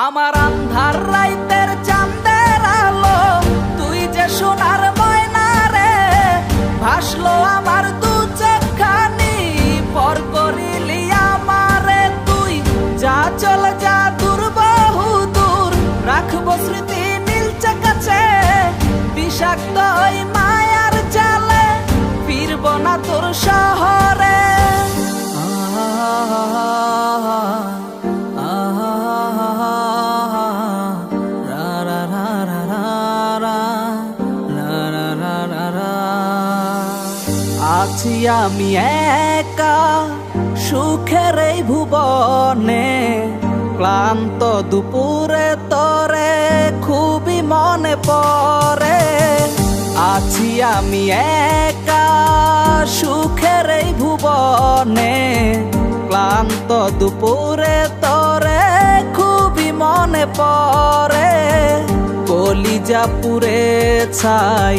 আমার আন্ধার রাইতের চাঁদের আলো, তুই যে সোনার ময়না রে, ভাসলো আমার দু চোখানি পর করিলি আমারে তুই। যা চল, যা দূর, বহু দূর, রাখব স্মৃতি নীলচে কাছে, বিষাক্ত ওই আছি আমি একা সুখের এই ভুবনে, ক্লান্ত দুপুরে তরে খুবই মনে পড়ে। আছি আমি একা সুখের এই ভুবনে, ক্লান্ত দুপুরে তরে খুবই মনে পড়ে। কলিজা পুরে ছাই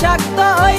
বিষাক্ত ওই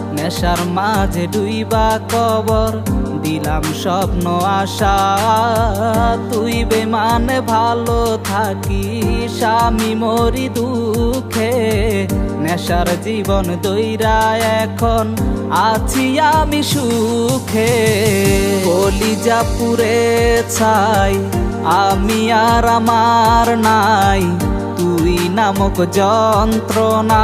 নেশার মাঝে ডুইবা কবর, দিলাম স্বপ্ন, আশা। তুই বেমানে ভালো থাকি আমি মরি দুঃখে। নেশার জীবন দইরা এখন আছি আমি সুখে। কলিজা পুরে ছাই, আমি আর আমার নাই। তুই নামক যন্ত্রণা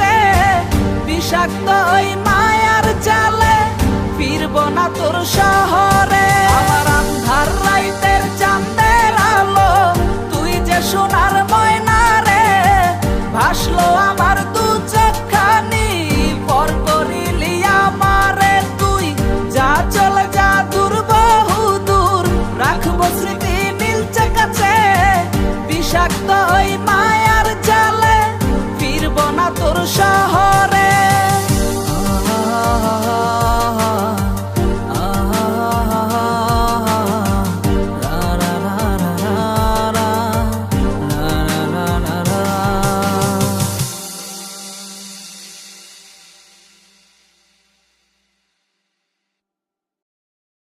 কাছে বিষাক্ত মায়ার চালে ফিরব না তোর শহরে। আমার